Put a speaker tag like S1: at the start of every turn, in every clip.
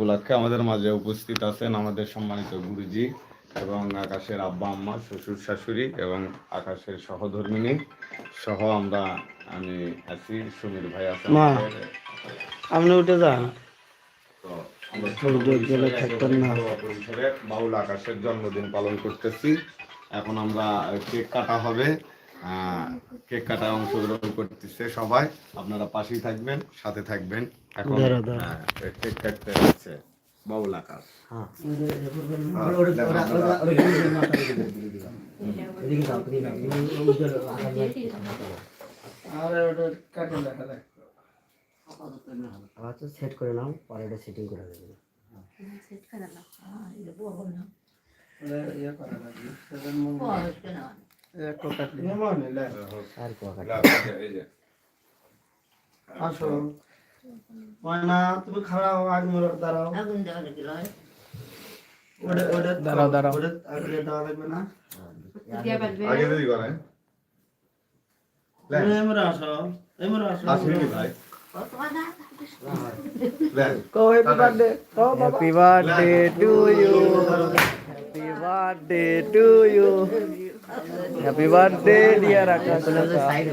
S1: উপলক্ষে আমাদের মাঝে উপস্থিত আছেন আমাদের সম্মানিত গুরুজি এবং আকাশের আব্বা আম্মা শ্বশুর শাশুড়ি এবং আকাশের সহধর্মিনী সহ আমরা আমি আছি সুমির ভাই আছেন
S2: আপনি উঠে যান।
S1: বাউল আকাশের জন্মদিন পালন করতেছি। এখন আমরা কেক কাটা হবে। কেক কাটায় অংশগ্রহণ করতেছে সবাই। আপনারা পাশেই থাকবেন সাথে থাকবেন। এখন
S2: দাঁড়া।
S1: হ্যাঁ,
S2: তো সেট করে নাও পরে এটা সেটিং করে দেবে। আর কুয়াকাটা।
S1: এই যে
S2: আসো। ময়না তুমি খাড়াও আগ মোড় দাঁড়াও ওটা ওটা দাঁড়াও দাঁড়াও ওটা আগে দেওয়া লাগবে না
S1: আগে যদি করেন
S2: এই মোড় আসো এই মোড় আসো
S1: আসেনি ভাই দেন
S2: কো happy birthday co happy birthday to you happy birthday to you happy birthday dear Akash এ
S1: দেন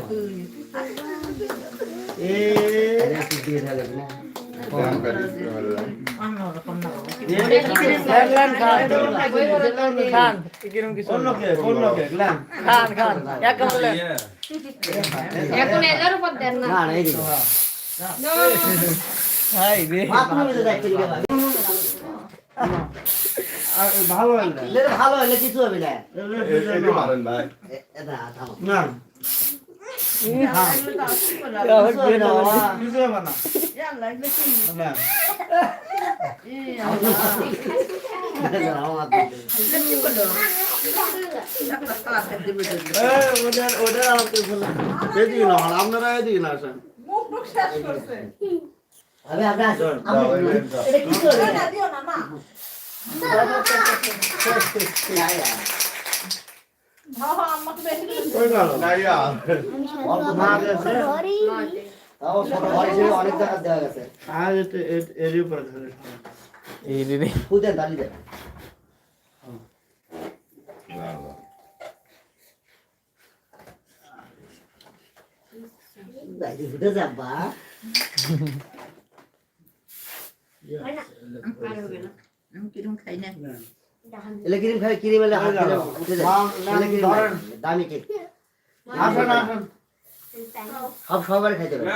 S2: ভালো
S3: ভালো হলে কিছু হবে না
S2: আপনারা এদিকে না আসেন
S3: আমি আপনার
S1: দাও, দাও।
S3: এটা কিছু হবে না অল্প
S2: না
S3: না
S2: গেছে
S3: তাও ছোট ঘর হিসেবে অনেক এলে ক্রিম খাই ক্রিম এলে হাত দিলে উঠে যায় এলে ক্রিম। দামি কেক।
S2: আসেন আসেন।
S3: সব সবার খাইতে পারে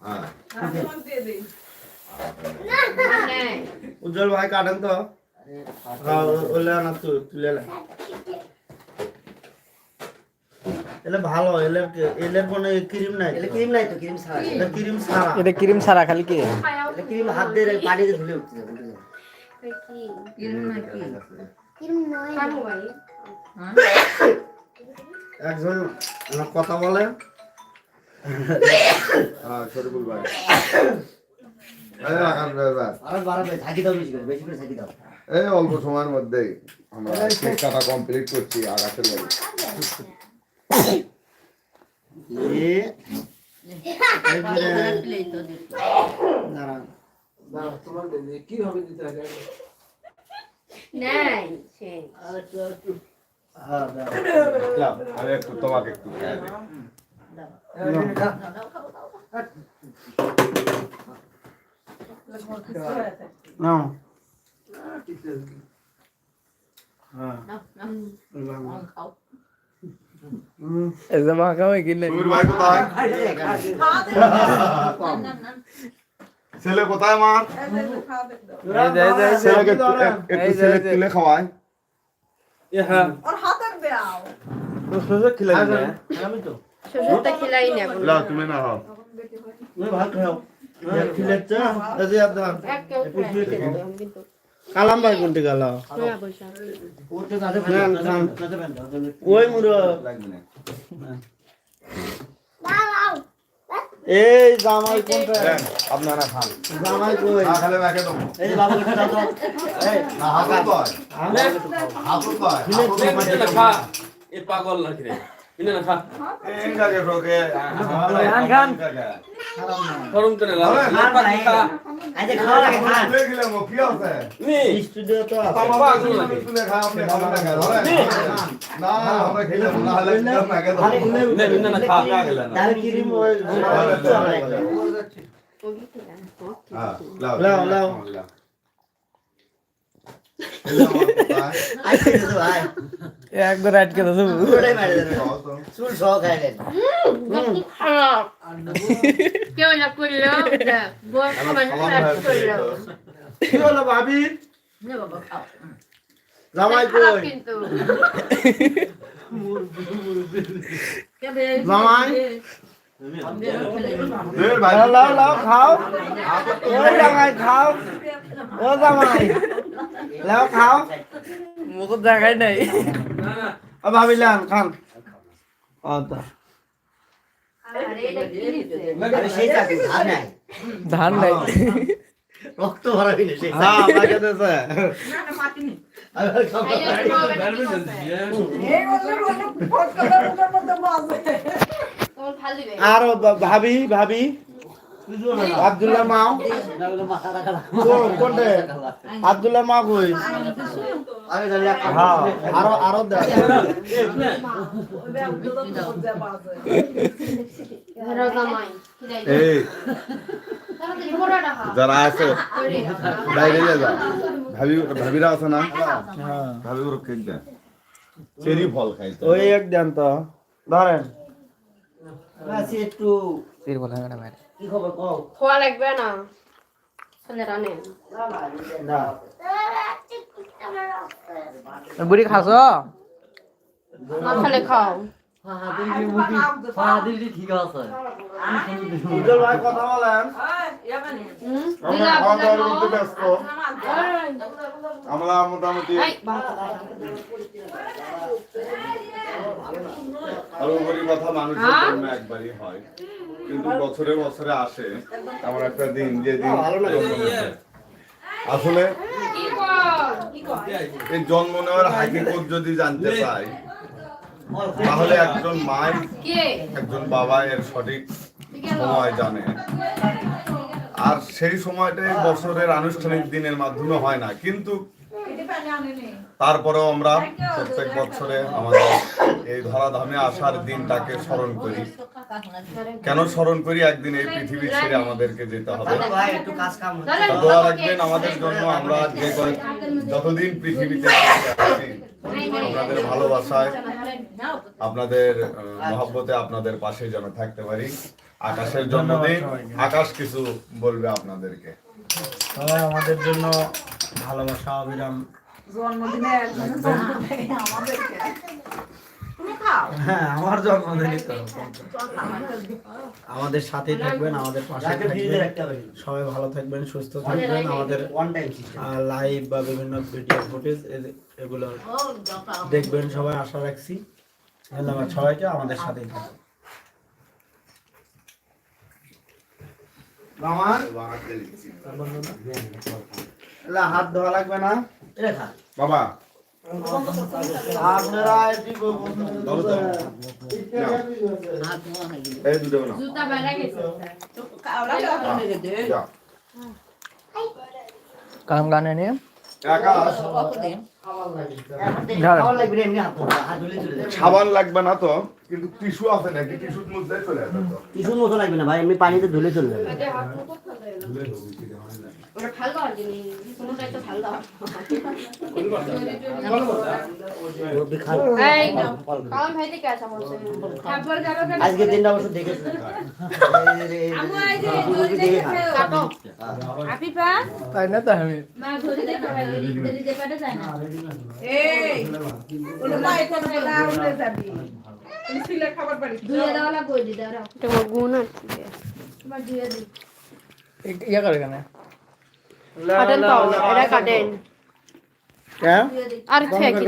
S1: হ্যাঁ।
S2: উজ্জ্বল ভাই কাটেন তো। ভালো এলে এলে কোনো ক্রিম নাই
S3: এলে ক্রিম নাই তো ক্রিম ছাড়া।
S2: ক্রিম ছাড়া।
S4: এটা ক্রিম ছাড়া খালি কি?
S3: এলে ক্রিম হাত দিয়ে পানিতে ধুলে উঠতে যাবে।
S2: একজন আমার কথা বলে।
S1: হ্যাঁ শরীফুল ভাই। এই
S3: দাও
S1: এই অল্প সময়ের মধ্যেই আমরা কমপ্লিট করছি বাড়ি।
S2: দাঁড়ান
S5: নাই সেই
S2: হ্যাঁ দাঁড়ান
S1: লাও, আমি একটু তোমাকে একটু খেয়ে দিই।
S2: নাও। হ্যাঁ হুম।
S4: একদম আঁকা হয়ে কিনে
S1: সুবীর ভাই কোথায়? ছেলে কোথায় মা
S4: এই যে, এই যে, এই যে।
S1: ছেলেকে একটু ছেলে তুলে খাওয়ায়
S2: আমি তো।
S5: শ্বশুরটা খিলাই না
S1: লাও তুমি না হও
S2: ভাত খাও। খিলেছে এই যে আপনার
S5: এক কেউ কিন্তু
S2: কালাম ভাই কোনটি গেল। ওই মুরো
S1: লাগবে না।
S2: এই জামাই কোনটা?
S1: আপনারা খান।
S2: জামাই কই?
S1: না খেলে ব্যাকে দেবো।
S3: এই বাবু দাও। তো এই
S1: না হাফুল কয়। হাফুল কয়। হাফুল কয়?
S6: পাগল নাকি রে
S1: এঙ্গাকে ফ্রকে
S2: খান, খান।
S3: আজ খাওয়া লাগে খান
S1: দেখলে মো কি আছে
S3: স্টুডিও তো আছে
S1: তুলে খা আপনি খাবেন না কেন না আমরা খেলে না হলে না কেন
S3: তাহলে ক্রিম ওই
S1: হ্যাঁ লাও
S2: লাও, লাও।
S3: আজকে তো ভাই
S4: একবার আটকে দাও
S3: পুরোটাই মেরে দেবে চুল সহ খাইলেন
S5: খারাপ কেউ না করল বল আমার খারাপ করল
S2: কি হলো ভাবি
S5: না বাবা খাও
S2: জামাই কই জামাই
S1: ভাই
S2: লাও লাও লাও খাও ও জামাই খাও ও জামাই লাও খাও
S4: মুখ দেখাই নাই
S2: ও ভাবি লান খান
S5: আরে এটা কি দিছে
S3: আরে সেই চাকরি আর নাই
S4: ধান
S3: রক্ত
S2: হ্যাঁ আর ভাবি ভাবি আব্দুল্লাহ মাও?
S3: মাথা
S2: কোনটে? আব্দুল্লাহ মা কই? হ্যাঁ।
S5: আরও আরও
S1: যারা আছে বাইরে যা। ভাবি ভাবিরা আছে না? ভাবি দেন চেরি ফল খাইতে
S2: ওই এক দেন তো। ধরেন।
S3: একটু
S4: বলা না ভাই
S3: কি খবর কও?
S5: খোয়া লাগবে না। ছেলে রানে।
S2: না।
S4: বুড়ি খাস?
S5: না খেলে খাও
S2: ভাই কথা বলেন।
S1: আমরা মোটামুটি কথা মানুষের জন্য একবারই হয়। কিন্তু বছরে বছরে আসে। এমন একটা দিন যে দিন। আসলে এই জন্ম নেওয়ার হাকিকত যদি জানতে চাই তাহলে একজন মায়ের একজন বাবা এর সঠিক সময় জানে। আর সেই সময়টাই বছরের আনুষ্ঠানিক দিনের মাধ্যমে হয় না। কিন্তু তারপরেও আমরা প্রত্যেক বছরে আমাদের এই ধরাধামে আসার দিনটাকে স্মরণ করি। কেন স্মরণ করি? একদিন এই পৃথিবী ছেড়ে আমাদেরকে যেতে হবে।
S3: ভাই একটু কাজ কাম
S1: তো দোয়া রাখবেন আমাদের জন্য আমরা যে যতদিন পৃথিবীতে আছি আপনাদের ভালোবাসায় আপনাদের মহব্বতে আপনাদের পাশে যেন থাকতে পারি। আকাশের জন্মদিন আকাশ কিছু বলবে আপনাদেরকে।
S2: সবাই আমাদের জন্য ভালোবাসা অবিরাম হ্যাঁ আমার জন্মদিনই তো। আমাদের সাথে থাকবেন আমাদের পাশে থাকবেন। সবাই ভালো থাকবেন সুস্থ থাকবেন। আমাদের
S3: ওয়ান টাইম সিস্টেম
S2: লাইভ বা বিভিন্ন ভিডিও ফুটেজ এগুলো দেখবেন সবাই আশা রাখছি। ধন্যবাদ সবাইকে আমাদের সাথেই থাকবেন। আমার এলা হাত ধোয়া লাগবে না?
S1: বাবা।
S2: আপনারা এটি
S1: এই দুটো না
S5: জুতা বেলা গেছে।
S1: যাও।
S4: কালাম গানে
S1: সাবান লাগবে না তো কিন্তু টিস্যু আছে নাকি? মধ্যে চলে আসবে
S3: লাগবে না ভাই এমনি পানিতে ধুলে চলে যাবে।
S5: ওটা ভালো আর জিনিস কোনটাই তো যাবে কেন
S3: আজকে দিনটা অবশ্য দেখেছি।
S4: তাই না তো আমি
S5: যে পারে ধুয়ে দাও না কই দি দাও তোমার গুণ আছে। তোমার ধুয়ে দি
S4: ইয়া করে কেন?
S5: কাটেন তো এটা কাটেন। আর খেয়ে কি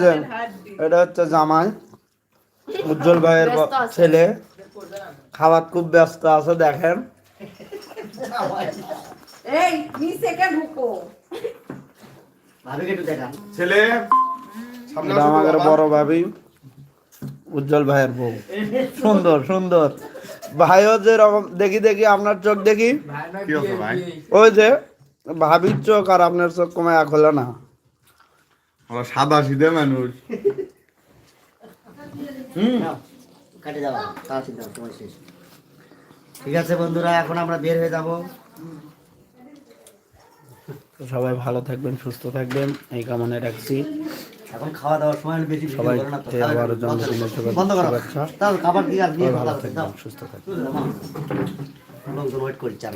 S2: যে এটা হচ্ছে জামাই উজ্জ্বল ভাইয়ের। ছেলে। খাবার খুব ব্যস্ত আছে দেখেন।
S6: এই নিচে কে ঢুকো?
S3: ভাবিকে একটু দেখান।
S1: ছেলে সামনে
S2: এটা আমাদের বড় ভাবি উজ্জ্বল ভাইয়ের বউ। সুন্দর সুন্দর। ভাইও যে রকম দেখি দেখি আপনার চোখ দেখি।
S1: ভাই
S2: ওই যে ভাবির চোখ আর আপনার চোখ কমে এক হলো না।
S1: আমরা সাদা সিধে মানুষ।
S3: কাটে ঠিক আছে বন্ধুরা এখন আমরা বের হয়ে যাব।
S2: তো সবাই ভালো থাকবেন সুস্থ থাকবেন এই কামনায় রাখছি।
S3: এখন খাওয়া দাওয়ার সময় বেশি সবাই খাবার জন্য
S2: আবারও জন্মদিনের শুভেচ্ছা-
S3: বন্ধ করো। তাহলে খাবার দিয়ে
S2: আজকে ভালো থাকবেন সুস্থ থাকবেন।
S3: লোকজন ওয়েট করি চার